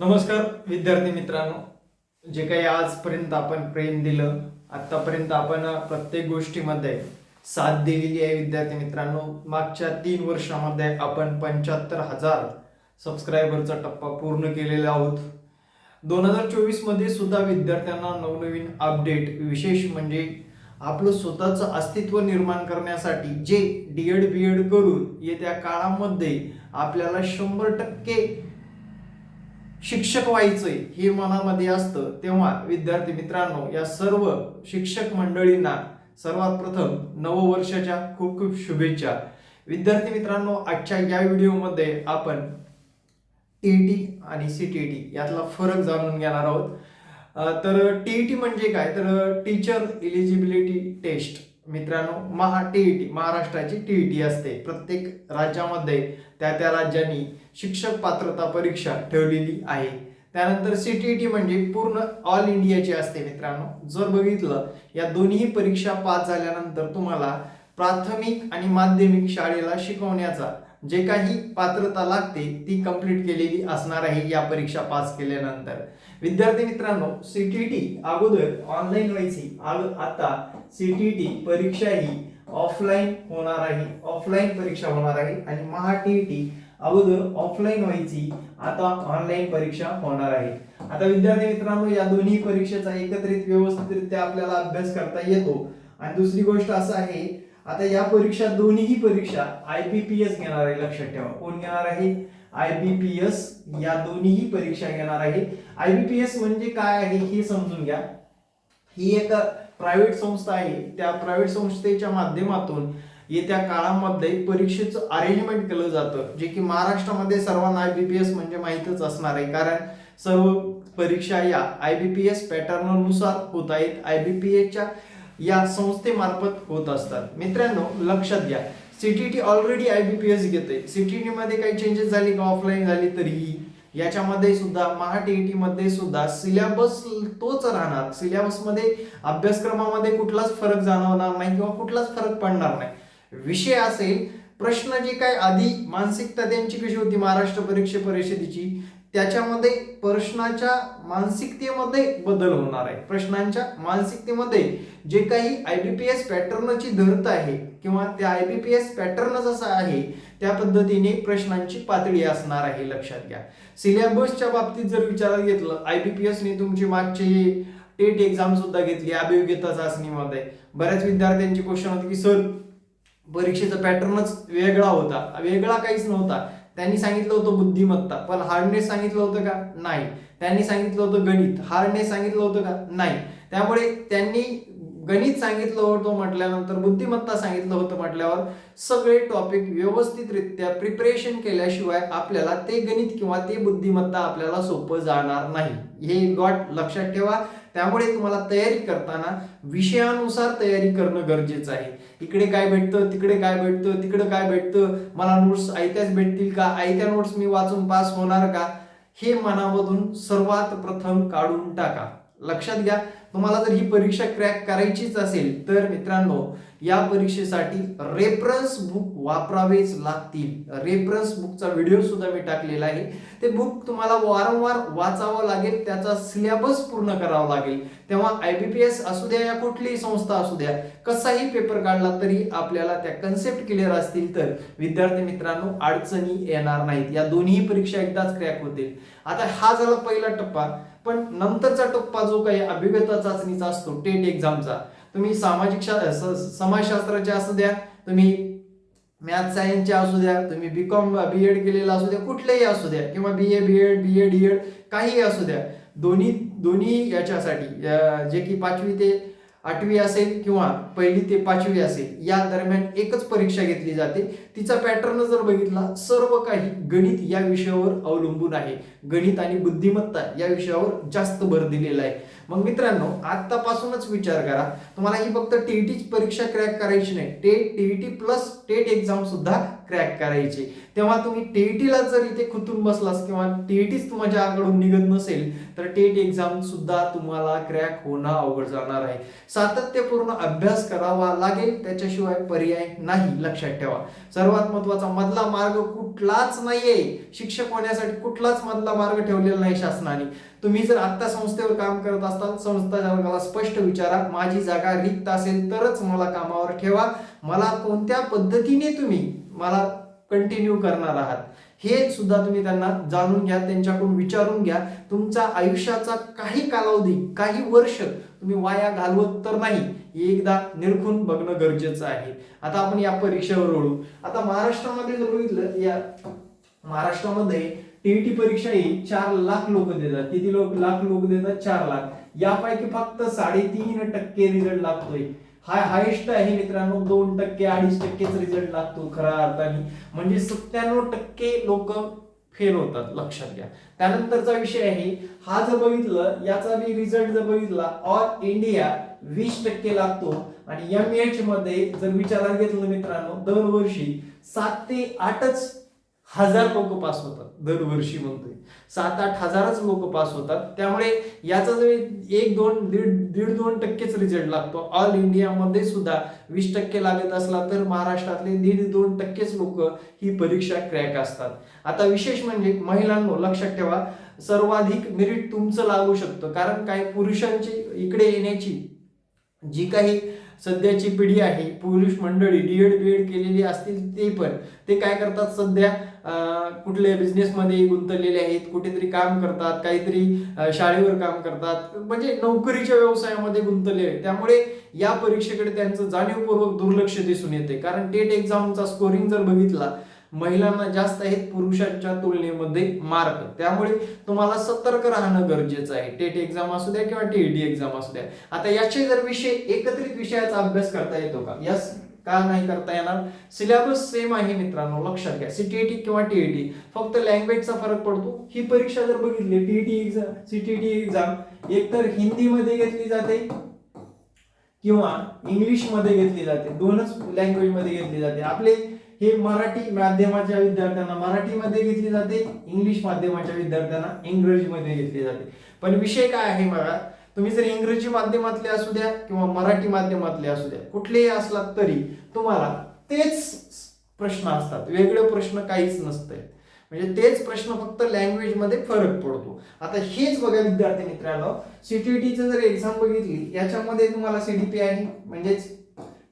नमस्कार विद्यार्थी मित्रांनो. जे काही आजपर्यंत आपण प्रेम दिलं आतापर्यंत आपण प्रत्येक गोष्टीमध्ये साथ दिलेली आहे विद्यार्थी मित्रांनो. मागच्या तीन वर्षामध्ये आपण पंच्याहत्तर हजार सबस्क्रायबरचा टप्पा पूर्ण केलेला आहोत. दोन हजार चोवीसमध्ये सुद्धा विद्यार्थ्यांना नवनवीन अपडेट विशेष म्हणजे आपलं स्वतःचं अस्तित्व निर्माण करण्यासाठी जे डी एड बी एड करून येत्या काळामध्ये आपल्याला शंभर टक्के शिक्षक व्हायचंय हे मनामध्ये असतं. तेव्हा विद्यार्थी मित्रांनो या सर्व शिक्षक मंडळींना सर्वात प्रथम नववर्षाच्या खूप खूप शुभेच्छा. विद्यार्थी मित्रांनो आजच्या या व्हिडिओमध्ये आपण टी टी आणि सी टी टी यातला फरक जाणून घेणार आहोत. तर टी टी म्हणजे काय? तर टीचर इलिजिबिलिटी टेस्ट. मित्रांनो महा टी टी महाराष्ट्राची टी टी असते. प्रत्येक राज्यामध्ये त्या त्या राज्यांनी शिक्षक पात्रता परीक्षा ठेवलेली आहे. त्यानंतर सीटीईटी म्हणजे पूर्ण ऑल इंडियाची असते मित्रांनो. जर बघितलं या दोन्ही परीक्षा पास झाल्यानंतर तुम्हाला प्राथमिक आणि माध्यमिक शाळेला शिकवण्याचा जे काही पात्रता लागते ती कंप्लीट केलेली असणार आहे या परीक्षा पास केल्यानंतर. विद्यार्थी मित्रांनो सीटीटी अगोदर ऑनलाईन व्हायची. आग- आता सीटीटी परीक्षा ही ऑफलाईन होणार आहे. ऑफलाईन परीक्षा होणार आहे आणि महा टी टी अगोदर ऑफलाईन व्हायची आता ऑनलाईन परीक्षा होणार आहे आता विद्यार्थी मित्रांनो या दोन्ही परीक्षेचा एकत्रित व्यवस्थितरित्या आपल्याला अभ्यास करता येतो. आणि दुसरी गोष्ट असं आहे आता या परीक्षा दोन्हीही परीक्षा आय बी पी एस घेणार आहे. लक्षात ठेवा कोण घेणार आहे? आय बी पी एस या दोन्हीही परीक्षा घेणार आहे. आय बी पी एस म्हणजे काय आहे हे समजून घ्या. ही एक प्रायव्हेट संस्था आहे. त्या प्रायव्हेट संस्थेच्या माध्यमातून येत्या काळामध्ये परीक्षेचं अरेंजमेंट केलं जातं जे की महाराष्ट्रामध्ये सर्वांना आय बी पी एस म्हणजे माहीतच असणार आहे. कारण सर्व परीक्षा या आय बी पी एस पॅटर्ननुसार होत आहेत. आय बी पी एसच्या या संस्थेमार्फत होत असतात. मित्रांनो लक्षात घ्या. CTT already I B P S घेते सीटीटी मध्ये काही चेंजेस झाली का ऑफलाईन झाली तरीही? याच्यामध्ये सुद्धा महा मध्ये सुद्धा सिलेबस तोच राहणार. सिलेबसमध्ये अभ्यासक्रमामध्ये कुठलाच फरक जाणवणार नाही किंवा कुठलाच फरक पडणार नाही. विषय असेल प्रश्न जे काय आधी मानसिकता त्यांची कशी होती महाराष्ट्र परीक्षा परिषदेची त्याच्यामध्ये प्रश्नाच्या मानसिकतेमध्ये बदल होणार आहे. प्रश्नांच्या मानसिकतेमध्ये जे काही आय बी पी एस पॅटर्नची धरत आहे किंवा त्या I B P S pattern जसा आहे त्या पद्धतीने प्रश्नांची पातळी असणार आहे लक्षात घ्या. सिलेबसच्या बाबतीत जर विचारात घेतलं आय बी पी एसने तुमची मागचे टेट एक्झाम सुद्धा घेतली अभियोग्यता चाचणीमध्ये. बऱ्याच विद्यार्थ्यांची क्वेश्चन होती की सर परीक्षेचा पॅटर्नच वेगळा होता. वेगळा काहीच नव्हता. त्यांनी सांगितलं होतं बुद्धिमत्ता. पण हार्डनेस सांगितलं होतं का? नाही. त्यांनी सांगितलं होतं गणित. हार्डनेस सांगितलं होतं का? नाही. त्यामुळे त्यांनी गणित सांगितलं होतं म्हटल्यानंतर बुद्धिमत्ता सांगितलं होतं म्हटल्यावर सगळे टॉपिक व्यवस्थितरित्या प्रिपरेशन केल्याशिवाय आपल्याला ते गणित किंवा ते बुद्धिमत्ता आपल्याला सोपं जाणार नाही. हे गॉट लक्षात ठेवा. त्यामुळे तुम्हाला तयारी करताना विषयानुसार तयारी करणं गरजेचं आहे. इकडे काय भेटतं तिकडे काय भेटतं तिकडे काय भेटतं मला नोट्स आयत्याच भेटतील का आयत्या नोट्स मी वाचून पास होणार का हे मनामधून सर्वात प्रथम काढून टाका. लक्षात घ्या तुम्हाला जर ही परीक्षा क्रॅक करायचीच असेल तर मित्रांनो या परीक्षेसाठी रेफरन्स बुक वापरावेच लागतील. रेफरन्स बुकचा व्हिडिओ सुद्धा मी टाकलेला आहे. ते बुक तुम्हाला वारंवार वाचावं लागेल त्याचा सिलेबस पूर्ण करावा लागेल. तेव्हा आय बी पी एस असू द्या या कुठलीही संस्था असू द्या कसाही पेपर काढला तरी आपल्याला त्या कन्सेप्ट क्लिअर असतील तर विद्यार्थी मित्रांनो अडचणी येणार नाहीत. या दोन्ही परीक्षा एकदाच क्रॅक होतील. आता हा झाला पहिला टप्पा पण नंतरचा टप्पा जो काही अभिज्ञता चाचणीचा असतो टेट एक्झामचा तुम्ही सामाजिक शा- समाजशास्त्राचे असू द्या तुम्ही मॅथ सायन्सचे असू द्या तुम्ही बी कॉम बी एड केलेलं असू द्या कुठलेही असू द्या किंवा B A B Ed B Ed D Ed काहीही असू द्या दोन्ही दोन्ही याच्यासाठी जे की पाचवी ते आठवी असेल किंवा पहिली ते पाचवी असेल या दरम्यान एकच परीक्षा घेतली जाते. तिचा पॅटर्न जर बघितला सर्व काही गणित या विषयावर अवलंबून आहे. गणित आणि बुद्धिमत्ता या विषयावर जास्त भर दिलेला आहे. मग मित्रांनो आतापासूनच विचार करा. तुम्हाला ही फक्त टीईटी परीक्षा क्रॅक करायची नाही. TET TET plus TET exam सुद्धा क्रॅक करायची. तेव्हा तुम्ही टीईटीला जर इथे खुतून बसलास किंवा टीईटीच तुमच्याकडून निघत नसेल तर टेट एक्झाम सुद्धा तुम्हाला क्रॅक होणं अवघड जाणार आहे. सातत्यपूर्ण अभ्यास करावा लागेल त्याच्याशिवाय पर्याय नाही लक्षात ठेवा. सर्वात महत्त्वाचा मधला मार्ग कुठलाच नाहीये. शिक्षक होण्यासाठी कुठलाच मधला मार्ग ठेवलेला नाही शासनाने. तुम्ही जर आत्ता संस्थेवर काम करत असाल संस्था स्पष्ट विचारा माझी जागा रिक्त असेल तरच मला कामावर ठेवा. मला कोणत्या पद्धतीने तुम्ही मला कंटिन्यू करणार आहात हे सुद्धा तुम्ही त्यांना जाणून घ्या त्यांच्याकडून विचारून घ्या. तुमचा आयुष्याचा काही कालावधी काही वर्ष तुम्ही वाया घालवत तर नाही एकदा निरखून बघणं गरजेचं आहे. आता आपण या परीक्षेवर ओळू आता महाराष्ट्रामध्ये जर बघितलं या महाराष्ट्रामध्ये टीईटी परीक्षा ही चार लाख लोक देतात. किती लोक? लाख लोक देतात चार लाख. यापैकी फक्त साडेतीन टक्के रिझल्ट लागतोय. हा हायेस्ट आहे मित्रांनो दोन टक्के अडीच टक्केच रिझल्ट लागतो खऱ्या अर्थाने. म्हणजे सत्त्याण्णव टक्के लोक फेल होतात लक्षात घ्या. त्यानंतरचा विषय आहे हा जर बघितलं याचा मी रिझल्ट जर बघितला ऑल इंडिया वीस टक्के लागतो. आणि एम एच मध्ये जर विचारात घेतलं मित्रांनो दरवर्षी सात ते आठच हजार लोक पास होतात दरवर्षी म्हणतोय. सात आठ हजारच लोक पास होतात. त्यामुळे याचा जर एक दोन दीड दीड दोन टक्केच रिझल्ट लागतो. ऑल इंडियामध्ये सुद्धा वीस टक्के लागत असला तर महाराष्ट्रातले दीड दोन टक्केच लोक ही परीक्षा क्रॅक असतात. आता विशेष म्हणजे महिलांनो लक्षात ठेवा सर्वाधिक मेरिट तुमचं लागू शकतं. कारण काय? पुरुषांची इकडे येण्याची जी काही सध्याची पिढी आहे पुरुष मंडळी डीएड बीएड केलेली असतील ते पण. ते काय करतात? सध्या कुठले बिझनेसमध्ये गुंतलेले आहेत कुठेतरी काम करतात काहीतरी शाळेवर काम करतात म्हणजे नोकरीच्या व्यवसायामध्ये गुंतले आहेत. त्यामुळे या परीक्षेकडे त्यांचं जाणीवपूर्वक दुर्लक्ष दिसून येते. कारण टेट एक्झामचा स्कोरिंग जर बघितला महिलांना जास्त आहेत पुरुषांच्या तुलनेमध्ये मार्क त्यामुळे तुम्हाला सतर्क राहणं गरजेचं आहे. टेट एक्झाम असू द्या किंवा टी डी एक्झाम असू द्या. आता याचे जर विषय एकत्रित विषयाचा अभ्यास करता येतो का? यस का नाही करता येणार? सिलेबस सेम आहे मित्रांनो लक्षात घ्या. सीटीईटी किंवा टीईटी फक्त लँग्वेजचा फरक पडतो. ही परीक्षा जर बघितली टीईटी एक्झाम सीटीईटी एक्झाम एकतर हिंदीमध्ये घेतली जाते किंवा इंग्लिशमध्ये घेतली जाते. दोनच लँग्वेजमध्ये घेतली जाते. आपले हे मराठी माध्यमाच्या विद्यार्थ्यांना मराठीमध्ये घेतली जाते इंग्लिश माध्यमाच्या विद्यार्थ्यांना इंग्रजीमध्ये घेतली जाते. पण विषय काय आहे बघा? तुम्ही जर इंग्रजी माध्यमातले असू द्या किंवा मराठी माध्यमातले असू द्या कुठलेही असलात तरी तुम्हाला तेच प्रश्न असतात. वेगळे प्रश्न काहीच नसतंय. म्हणजे तेच प्रश्न फक्त लँग्वेजमध्ये फरक पडतो. आता हेच बघा विद्यार्थी मित्रांनो सीटीईटीचं जर एक्झाम बघितली याच्यामध्ये तुम्हाला सीडीपी आहे म्हणजेच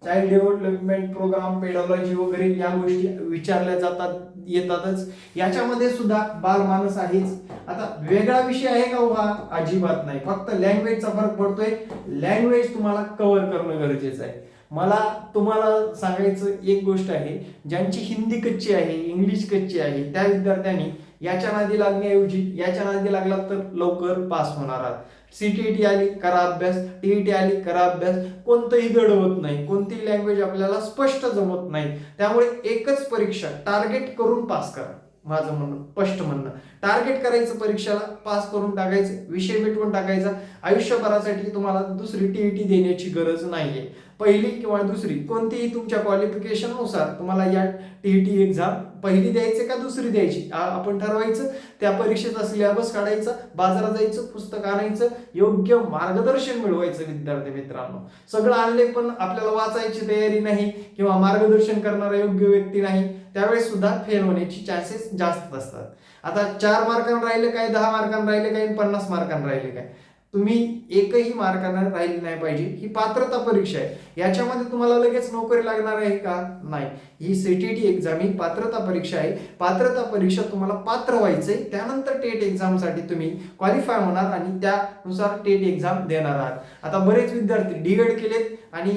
चाइल्ड डेव्हलपमेंट प्रोग्राम पेडॉलॉजी वगैरे या गोष्टी विचारल्या जातात. येतातच. याच्यामध्ये सुद्धा बाल माणूस आहेच. आता वेगळा विषय आहे का हो हा अजिबात नाही. फक्त लँग्वेजचा फरक पडतोय. लँग्वेज तुम्हाला कव्हर करणं गरजेचं आहे. मला तुम्हाला सांगायचं एक गोष्ट आहे. ज्यांची हिंदी कच्ची आहे इंग्लिश कच्ची आहे त्या विद्यार्थ्यांनी याच्या नादी लागण्याऐवजी याच्या नादी लागला तर लवकर पास होणार आहात. सीटीईटी आली करा अभ्यास. टीईटी आली करा अभ्यास. कोणतंही दडवत नाही. कोणतीही लँग्वेज आपल्याला स्पष्ट जमत नाही. त्यामुळे एकच परीक्षा टार्गेट करून पास करा. माझं म्हणणं स्पष्ट म्हणणं. टार्गेट करायचं परीक्षेला पास करून टाकायचं. विषय मिटवून टाकायचा. आयुष्यभरासाठी तुम्हाला दुसरी टीईटी देण्याची गरज नाहीये. पहिली किंवा दुसरी कोणतीही तुमच्या क्वालिफिकेशननुसार तुम्हाला या टी टी एक्झाम पहिली द्यायची का दुसरी द्यायची? आपण ठरवायचं त्या परीक्षेचा सिलेबस काढायचा बाजारात जायचं पुस्तक आणायचं योग्य मार्गदर्शन मिळवायचं विद्यार्थी मित्रांनो. सगळं आणले पण आपल्याला वाचायची तयारी नाही किंवा मार्गदर्शन करणारा योग्य व्यक्ती नाही त्यावेळेस सुद्धा फेल होण्याची चान्सेस जास्त असतात. आता चार मार्कांना राहिले काय दहा मार्कांना राहिले काय पन्नास मार्कांना राहिले काय? तुम्ही एकही मार्कानं राहिली नाही पाहिजे. ही पात्रता परीक्षा आहे. याच्यामध्ये तुम्हाला लगेच नोकरी लागणार आहे का? नाही. ही सीटीटी एक्झाम ही पात्रता परीक्षा आहे. पात्रता परीक्षा तुम्हाला पात्र व्हायचं आहे त्यानंतर टेट एक्झामसाठी तुम्ही क्वालिफाय होणार आणि त्यानुसार टेट एक्झाम देणार आहात. आता बरेच विद्यार्थी डीएड केलेत आणि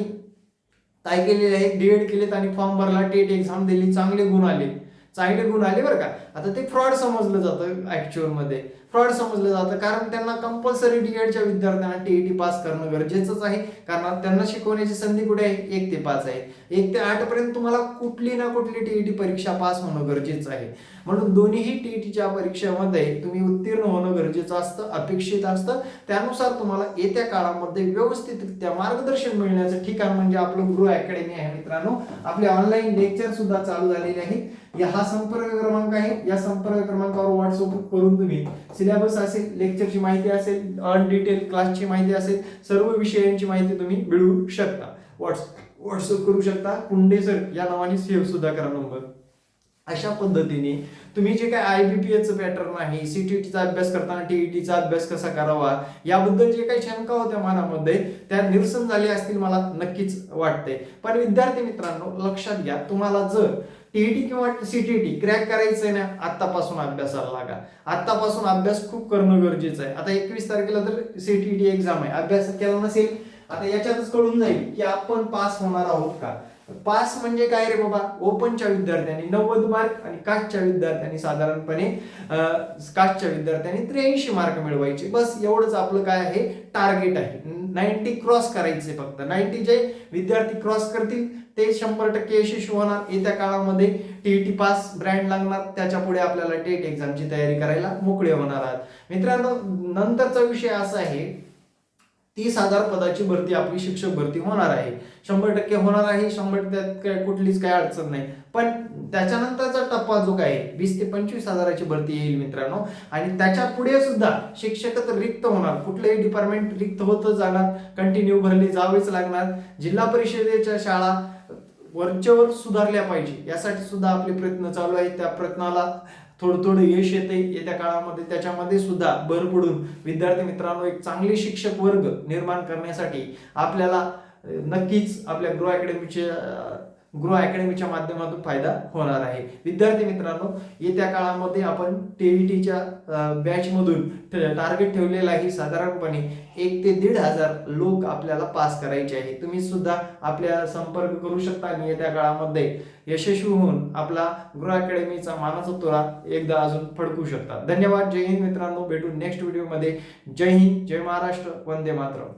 काय केलेले आहे डीएड केलेत आणि फॉर्म भरला टेट एक्झाम दिली चांगले गुण आले चांगले गुण आले बरं का? आता ते फ्रॉड समजलं जातं ॲक्च्युअलमध्ये फ्रॉड समजलं जातं कारण त्यांना कंपल्सरी डीएडच्या विद्यार्थ्यांना टी ई टी पास करणं गरजेचंच आहे. कारण त्यांना शिकवण्याची संधी कुठे आहे? एक ते पाच आहे. एक ते आठपर्यंत तुम्हाला कुठली ना कुठली टी ई टी परीक्षा पास होणं गरजेचं आहे. म्हणून दोन्हीही टी ई टीच्या परीक्षेमध्ये तुम्ही उत्तीर्ण होणं गरजेचं असतं अपेक्षित असतं. त्यानुसार तुम्हाला येत्या काळामध्ये व्यवस्थितरित्या मार्गदर्शन मिळण्याचं ठिकाण म्हणजे आपलं गुरु अकॅडमी आहे मित्रांनो. आपले ऑनलाईन लेक्चर सुद्धा चालू झालेले आहे या हा संपर्क क्रमांक आहे या संपर्क क्रमांकावर व्हॉट्सअप करून तुम्ही सिलेबस असेल लेक्चरची माहिती असेल ऑन डिटेल क्लासची माहिती असेल सर्व विषयांची माहिती तुम्ही मिळवू शकता. व्हॉट्स व्हॉट्सअप करू शकता. कुंडे सर या नावाने सेव्ह सुद्धा करा नंबर अशा पद्धतीने तुम्ही जे काय आय बी पी एचं पॅटर्न आहे सीटीटीचा अभ्यास करताना टी ई टीचा अभ्यास कसा करावा याबद्दल जे काही शंका होत्या मनामध्ये त्या निरसन झाले असतील मला नक्कीच वाटते पण विद्यार्थी मित्रांनो लक्षात घ्या तुम्हाला जर टीईटी किंवा सीटीटी क्रॅक करायचं आहे ना आत्तापासून अभ्यासाला लागा. आत्तापासून अभ्यास खूप करणं गरजेचं आहे. आता एकवीस तारखेला तर सीटीटी एक्झाम आहे. अभ्यास केला नसेल आता याच्यातच कळून जाईल की आपण पास होणार आहोत का? पास म्हणजे काय रे बाबा? ओपनच्या विद्यार्थ्यांनी नव्वद मार्क आणि कास्टच्या विद्यार्थ्यांनी साधारणपणे कास्टच्या विद्यार्थ्यांनी त्र्याऐंशी मार्क मिळवायचे. बस एवढंच आपलं काय आहे? टार्गेट आहे. नाईन्टी क्रॉस करायचे फक्त. नाईन्टी जे विद्यार्थी क्रॉस करतील ते शंभर टक्के यशस्वी होणार. येत्या काळामध्ये टीईटी पास ब्रँड लागणार. त्याच्या पुढे आपल्याला टेट एक्झामची तयारी करायला मोकळे होणार आहात. मित्रांनो नंतरचा विषय असा आहे तीस हजार पदाची भरती आपली शिक्षक भरती होणार आहे. शंभर टक्के होणार आहे शंभर टक्के कुठलीच काय अडचण नाही. पण त्याच्यानंतरचा टप्पा जो काय वीस ते पंचवीस हजाराची भरती येईल मित्रांनो. आणि त्याच्या पुढे सुद्धा शिक्षक तर रिक्त होणार. कुठलेही डिपार्टमेंट रिक्त होतच जाणार कंटिन्यू भरले जावेच लागणार. जिल्हा परिषदेच्या शाळा वरच्यावर सुधारल्या पाहिजे यासाठी सुद्धा आपले प्रयत्न चालू आहेत. त्या प्रयत्नाला थोडं थोडं यश येते येत्या काळामध्ये. त्याच्यामध्ये सुद्धा भर पडून विद्यार्थी मित्रांनो एक चांगले शिक्षक वर्ग निर्माण करण्यासाठी आपल्याला नक्कीच आपल्या गृह अकॅडमीच्या गृह अकॅडमीच्या माध्यमातून फायदा होणार आहे. विद्यार्थी मित्रांनो येत्या काळामध्ये आपण टीईटीच्या बॅचमधून टार्गेट ठेवलेलं आहे साधारणपणे एक ते दीड हजार लोक आपल्याला पास करायचे आहे. तुम्ही सुद्धा आपल्या संपर्क करू शकता आणि येत्या काळामध्ये यशस्वी होऊन आपला गृह अकॅडमीचा मानाचा तुरा एकदा अजून फडकू शकता. धन्यवाद. जय हिंद मित्रांनो. भेटू नेक्स्ट व्हिडिओमध्ये जय हिंद. जय महाराष्ट्र. वंदे मातरम.